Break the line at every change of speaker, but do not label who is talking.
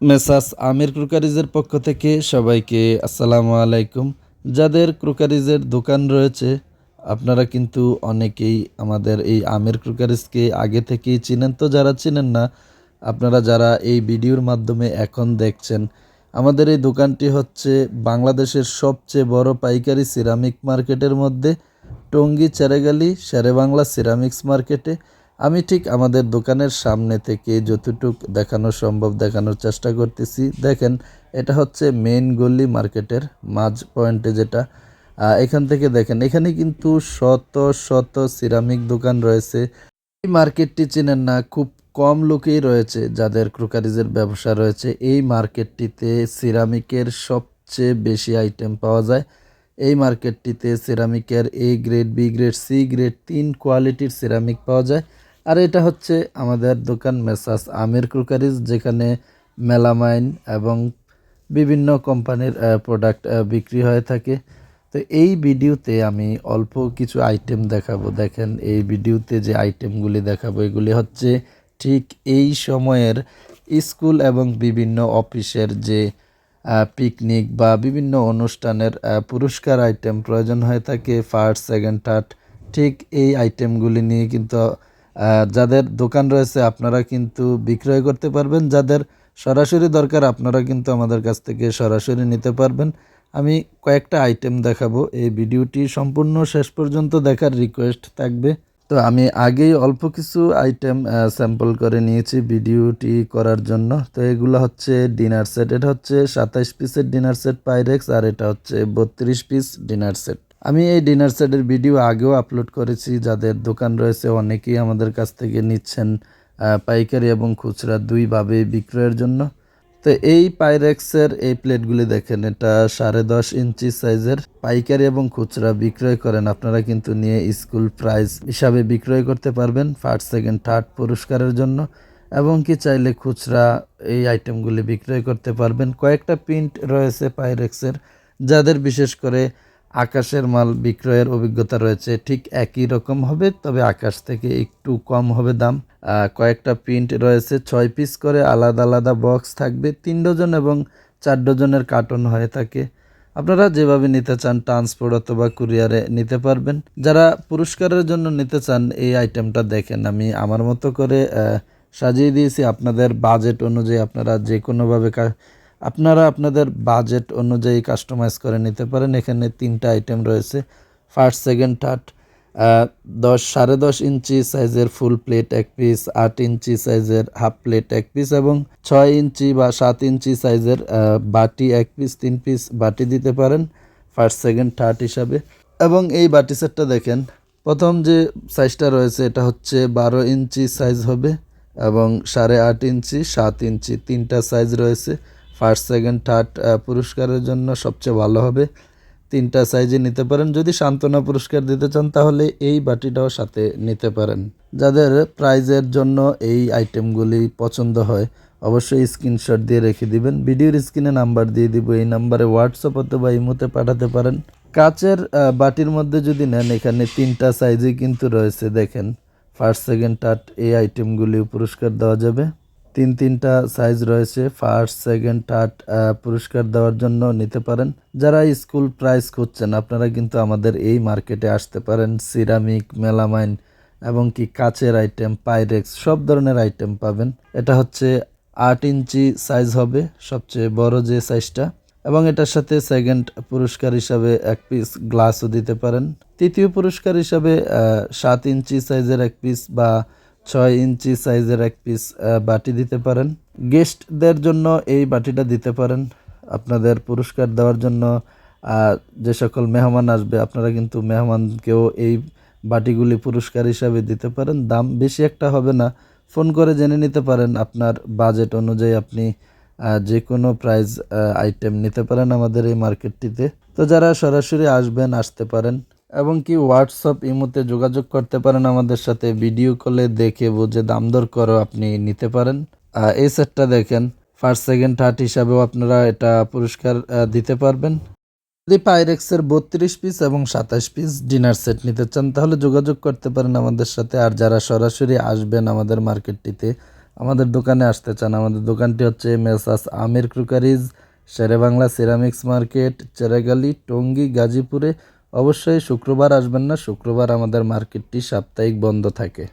Messrs আমির ক্রুকারিজের পক্ষ থেকে সবাইকে আসসালামু আলাইকুম। যাদের ক্রুকারিজের দোকান রয়েছে, আপনারা কিন্তু অনেকেই আমাদের এই আমির ক্রুকারিজকে আগে থেকেই চিনেন। তো যারা চিনেন না, আপনারা যারা এই ভিডিওর মাধ্যমে এখন দেখছেন, আমাদের এই দোকানটি হচ্ছে বাংলাদেশের সবচেয়ে বড় পাইকারি সিরামিক মার্কেটের মধ্যে টঙ্গী চেরেগালি শেরেবাংলা সিরামিক্স মার্কেটে। আমি ঠিক আমাদের দোকানের সামনে থেকে যতটুক দেখানো সম্ভব দেখানোর চেষ্টা করতেছি। দেখেন, এটা হচ্ছে মেইন গল্লি মার্কেটের মাঝ পয়েন্টে যেটা। এখান থেকে দেখেন, এখানে কিন্তু শত শত সিরামিক দোকান রয়েছে। এই মার্কেটটি চেনেন না, খুব কম লোকেই রয়েছে যাদের ক্রোকারিজের ব্যবসা রয়েছে। এই মার্কেটটিতে সিরামিকের সবচেয়ে বেশি আইটেম পাওয়া যায়। এই মার্কেটটিতে সিরামিকের A grade B grade C grade তিন কোয়ালিটির সিরামিক পাওয়া যায়। আর এটা হচ্ছে আমাদের দোকান মেসাস আমির ক্রোকারিজ যেখানে মেলামাইন এবং বিভিন্ন কোম্পানির প্রোডাক্ট বিক্রি হয়ে থাকে। তো এই ভিডিওতে আমি অল্প কিছু আইটেম দেখাবো। দেখেন, এই ভিডিওতে যে আইটেমগুলি দেখাবো, এগুলি হচ্ছে ঠিক এই সময়ের স্কুল এবং বিভিন্ন অফিসের যে পিকনিক বা বিভিন্ন অনুষ্ঠানের পুরস্কার আইটেম প্রয়োজন হয়ে থাকে ফার্স্ট সেকেন্ড থার্ড ঠিক এই আইটেমগুলি নিয়ে কিন্তু আহ, যাদের দোকান রয়েছে আপনারা কিন্তু বিক্রয় করতে পারবেন। যাদের সরাসরি দরকার আপনারা কিন্তু আমাদের কাছ থেকে সরাসরি নিতে পারবেন। আমি কয়েকটা আইটেম দেখাবো। এই ভিডিওটি সম্পূর্ণ শেষ পর্যন্ত দেখার রিকোয়েস্ট থাকবে। তো আমি আগেই অল্প কিছু আইটেম স্যাম্পল করে নিয়েছি ভিডিওটি করার জন্য। তো এগুলো হচ্ছে ডিনার সেট এটা হচ্ছে সাতাইশ পিসের ডিনার সেট পাইরেক্স আর এটা হচ্ছে বত্রিশ পিস ডিনার সেট আমি এই ডিনার সেটের ভিডিও আগেও আপলোড করেছি, যাদের দোকান রয়েছে অনেকেই আমাদের কাছ থেকে নিচ্ছেন পাইকারি এবং খুচরা দুইভাবে বিক্রয়ের জন্য। তো এই পাইরেক্সের এই প্লেটগুলি দেখেন, এটা সাড়ে দশ ইঞ্চি সাইজের পাইকারি এবং খুচরা বিক্রয় করেন। আপনারা কিন্তু নিয়ে স্কুল প্রাইস হিসাবে বিক্রয় করতে পারবেন ফার্স্ট সেকেন্ড থার্ড পুরস্কারের জন্য। এবং কি চাইলে খুচরা এই আইটেমগুলি বিক্রয় করতে পারবেন। কয়েকটা প্রিন্ট রয়েছে পাইরেক্সের যাদের বিশেষ করে আকাশের মাল বিক্রয়ের অভিজ্ঞতা রয়েছে, ঠিক একই রকম হবে, তবে আকাশ থেকে একটু কম হবে দাম। কয়েকটা প্রিন্ট রয়েছে, ছয় পিস করে আলাদা আলাদা বক্স থাকবে, তিন ডজন এবং চার ডজনের কার্টন হয়ে থাকে। আপনারা যেভাবে নিতে চান ট্রান্সপোর্ট অথবা কুরিয়ারে নিতে পারবেন। যারা পুরস্কারের জন্য নিতে চান, এই আইটেমটা দেখেন, আমি আমার মতো করে সাজিয়ে দিয়েছি। আপনাদের বাজেট অনুযায়ী আপনারা যে কোনোভাবে আপনারা আপনাদের বাজেট অনুযায়ী কাস্টমাইজ করে নিতে পারেন। এখানে তিনটা আইটেম রয়েছে। ফার্স্ট সেকেন্ড থার্ড দশ, সাড়ে দশ ইঞ্চি সাইজের ফুল প্লেট এক পিস আট ইঞ্চি সাইজের হাফ প্লেট এক পিস এবং ছয় ইঞ্চি বা সাত ইঞ্চি সাইজের বাটি এক পিস তিন পিস বাটি দিতে পারেন ফার্স্ট সেকেন্ড থার্ড হিসাবে। এবং এই বাটি সেটটা দেখেন, প্রথম যে সাইজটা রয়েছে এটা হচ্ছে বারো ইঞ্চি সাইজ হবে এবং সাড়ে আট ইঞ্চি, সাত ইঞ্চি তিনটা সাইজ রয়েছে। ফার্স্ট সেকেন্ড থার্ড পুরস্কারের জন্য সবচেয়ে ভালো হবে। তিনটা সাইজে নিতে পারেন। যদি সান্ত্বনা পুরস্কার দিতে চান, তাহলে এই বাটিটাও সাথে নিতে পারেন। যাদের প্রাইজের জন্য এই আইটেমগুলি পছন্দ হয়, অবশ্যই স্ক্রিনশট দিয়ে রেখে দিবেন। ভিডিওর স্ক্রিনে নাম্বার দিয়ে দিব। এই নাম্বারে হোয়াটসঅ্যাপ অথবা ইমোতে পাঠাতে পারেন। কাচের বাটির মধ্যে যদি নেন, এখানে তিনটা সাইজে কিন্তু রয়েছে। দেখেন ফার্স্ট সেকেন্ড থার্ড এই আইটেমগুলি পুরস্কার দেওয়া যাবে। তিন তিনটা সাইজ রয়েছে ফার্স্ট সেকেন্ড থার্ড পুরস্কার দেওয়ার জন্য নিতে পারেন। যারা স্কুল প্রাইস খুঁজছেন, আপনারা কিন্তু আমাদের এই মার্কেটে আসতে পারেন। সিরামিক মেলামাইন এবং কি কাচের আইটেম পাইরেক্স সব ধরনের আইটেম পাবেন। এটা হচ্ছে আট ইঞ্চি সাইজ হবে, সবচেয়ে বড় যে সাইজটা এবং এটার সাথে সেকেন্ড পুরস্কার হিসাবে এক পিস গ্লাসও দিতে পারেন। তৃতীয় পুরস্কার হিসাবে সাত ইঞ্চি সাইজের এক পিস বা ছয় ইঞ্চি সাইজের এক পিস বাটি দিতে পারেন। গেস্টদের জন্য এই বাটিটা দিতে পারেন। আপনাদের পুরস্কার দেওয়ার জন্য যে সকল মেহমান আসবে, আপনারা কিন্তু মেহমানকেও এই বাটিগুলি পুরস্কার হিসাবে দিতে পারেন। দাম বেশি একটা হবে না। ফোন করে জেনে নিতে পারেন। আপনার বাজেট অনুযায়ী আপনি যে কোনো প্রাইজ আইটেম নিতে পারেন আমাদের এই মার্কেটটিতে তো যারা সরাসরি আসবেন, আসতে পারেন। এবং কি হোয়াটসঅ্যাপ ইমোতে যোগাযোগ করতে পারেন আমাদের সাথে ভিডিও কলে দেখে বুঝে দাম দর করো আপনি নিতে পারেন। এই সেটটা দেখেন ফার্স্ট সেকেন্ড থার্ড হিসাবেও আপনারা এটা পুরস্কার দিতে পারবেন। যদি পাইরেক্সের বত্রিশ পিস এবং সাতাশ পিস ডিনার সেট নিতে চান, তাহলে যোগাযোগ করতে পারেন আমাদের সাথে। আর যারা সরাসরি আসবেন আমাদের মার্কেটটিতে আমাদের দোকানে আসতে চান, আমাদের দোকানটি হচ্ছে Messrs Amir crockeries, Sherebangla ceramics market, Cheragali, Tongi, গাজীপুরে অবশ্যই শুক্রবার আসবেন না শুক্রবার আমাদের মার্কেটটি সাপ্তাহিক বন্ধ থাকে।